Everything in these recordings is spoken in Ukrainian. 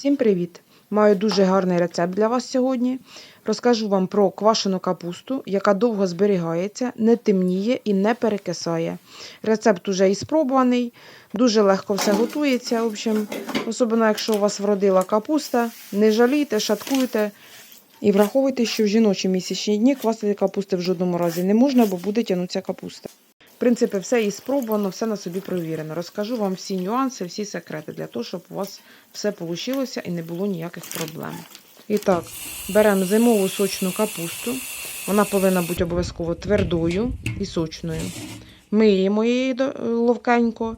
Всім привіт! Маю дуже гарний рецепт для вас сьогодні. Розкажу вам про квашену капусту, яка довго зберігається, не темніє і не перекисає. Рецепт уже і спробуваний, дуже легко все готується. В общем, особливо, якщо у вас вродила капуста, не жалійте, шаткуйте. І враховуйте, що в жіночі місячні дні квасити капусти в жодному разі не можна, бо буде тягнутися капуста. Принципі, все і спробувано, все на собі провірено. Розкажу вам всі нюанси, всі секрети для того, щоб у вас все вийшло і не було ніяких проблем. І так, беремо зимову сочну капусту. Вона повинна бути обов'язково твердою і сочною. Миємо її ловкенько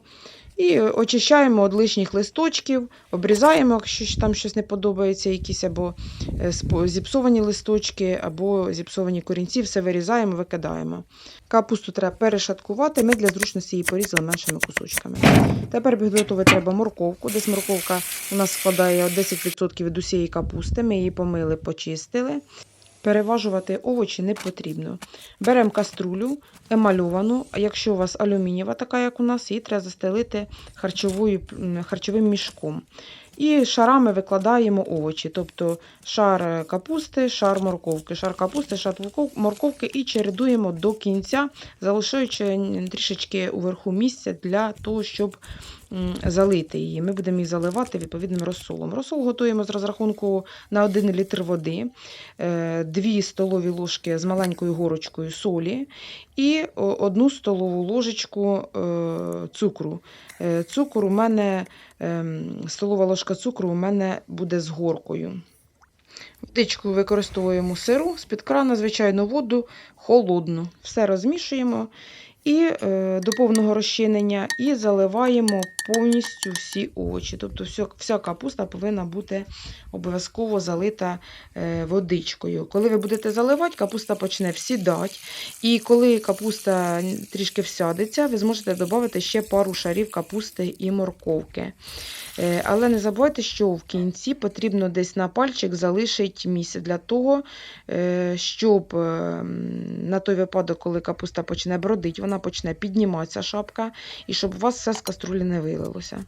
і очищаємо від лишніх листочків, обрізаємо, якщо там щось не подобається, якісь або е, зіпсовані листочки, або зіпсовані корінці, все вирізаємо, викидаємо. Капусту треба перешаткувати, ми для зручності її порізали меншими кусочками. Тепер підготувати треба морковку. Десь морковка у нас складає 10% від усієї капусти. Ми її помили, почистили. Переважувати овочі не потрібно. Беремо каструлю емальовану, а якщо у вас алюмінієва, така як у нас, її треба застелити харчовим мішком. І шарами викладаємо овочі, тобто шар капусти, шар морковки, шар капусти, шар морковки і чередуємо до кінця, залишаючи трішечки уверху місця для того, щоб залити її. Ми будемо її заливати відповідним розсолом. Розсол готуємо з розрахунку на 1 літр води, 2 столові ложки з маленькою горочкою солі і 1 столову ложечку е, цукру. Е, Цукор у мене, ем, столова ложка цукру у мене буде з горкою. Водичку використовуємо сиру, з-під крана, звичайну воду, холодну. Все розмішуємо і е, до повного розчинення і заливаємо повністю всі овочі. Тобто вся, капуста повинна бути обов'язково залита е, водичкою. Коли ви будете заливати, капуста почне всідати. І коли капуста трішки всядеться, ви зможете додати ще пару шарів капусти і морковки. Е, Але не забувайте, що в кінці потрібно десь на пальчик залишити місце для того, щоб е, на той випадок, коли капуста почне бродити, вона почне підніматися шапка, і щоб у вас все з каструлі не вилилося.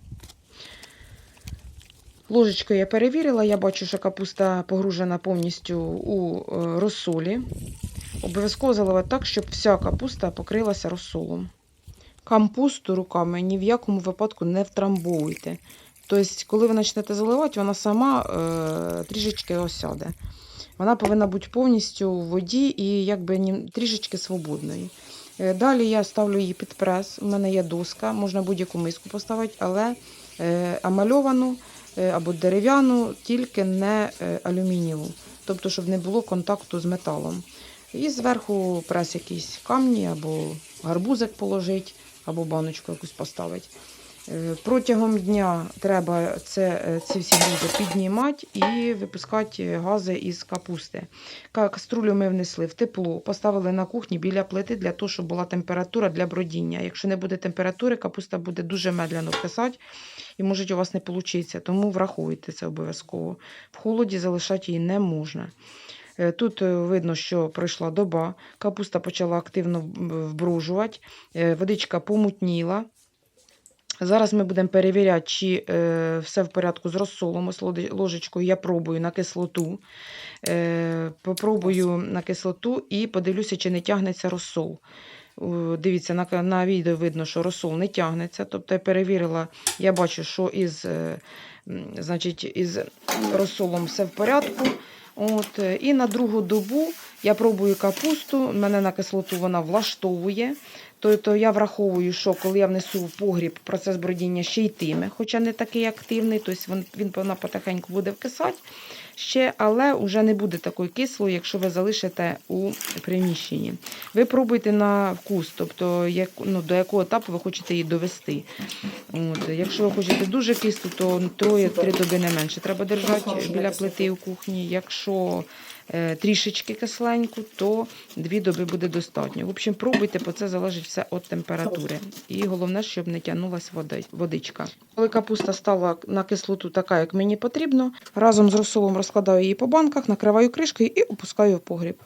Ложечкою я перевірила, я бачу, що капуста погружена повністю у е, розсолі. Обов'язково заливати так, щоб вся капуста покрилася розсолом. Капусту руками ні в якому випадку не втрамбовуйте. Тобто, коли ви почнете заливати, вона сама е, трішечки осяде. Вона повинна бути повністю в воді і якби трішечки свободною. Е, Далі я ставлю її під прес. У мене є доска, можна будь-яку миску поставити, але е, амальовану е, або дерев'яну, тільки не алюмінієву. Тобто, щоб не було контакту з металом. І зверху прес якісь камні або гарбузик положить, або баночку якусь поставити. Е, Протягом дня треба це, е, ці всі грузи піднімати і випускати гази із капусти. Каструлю ми внесли в тепло, поставили на кухні біля плити для того, щоб була температура для бродіння. Якщо не буде температури, капуста буде дуже медленно кисати і може у вас не вийде. Тому враховуйте це обов'язково. В холоді залишати її не можна. Е, Тут е, видно, що пройшла доба, капуста почала активно вбружувати, е, водичка помутніла. Зараз ми будемо перевіряти, чи е, все в порядку з розсолом. Ось ложечкою я пробую на кислоту. Е, попробую на кислоту і подивлюся, чи не тягнеться розсол. Дивіться, на, на відео видно, що розсол не тягнеться. Тобто я перевірила, я бачу, що із, е, значить, із розсолом все в порядку. От, е, і на другу добу я пробую капусту, мене на кислоту вона влаштовує. Тобто я враховую, що коли я внесу в погріб, процес бродіння ще йтиме, хоча не такий активний, тобто він, він вона потихеньку буде вкисати ще, але вже не буде такої кислої, якщо ви залишите у приміщенні. Ви пробуйте на вкус, тобто як, ну, до якого етапу ви хочете її довести. От, якщо ви хочете дуже кислу, то троє-три доби не менше. Треба держати біля плити у кухні. Якщо е, трішечки кисленьку, то дві доби буде достатньо. В общем, пробуйте, бо це залежить все від температури. І головне, щоб не тягнулася води- водичка. Коли капуста стала на кислоту така, як мені потрібно, разом з розсолом розкладаю її по банках, накриваю кришкою і опускаю в погріб.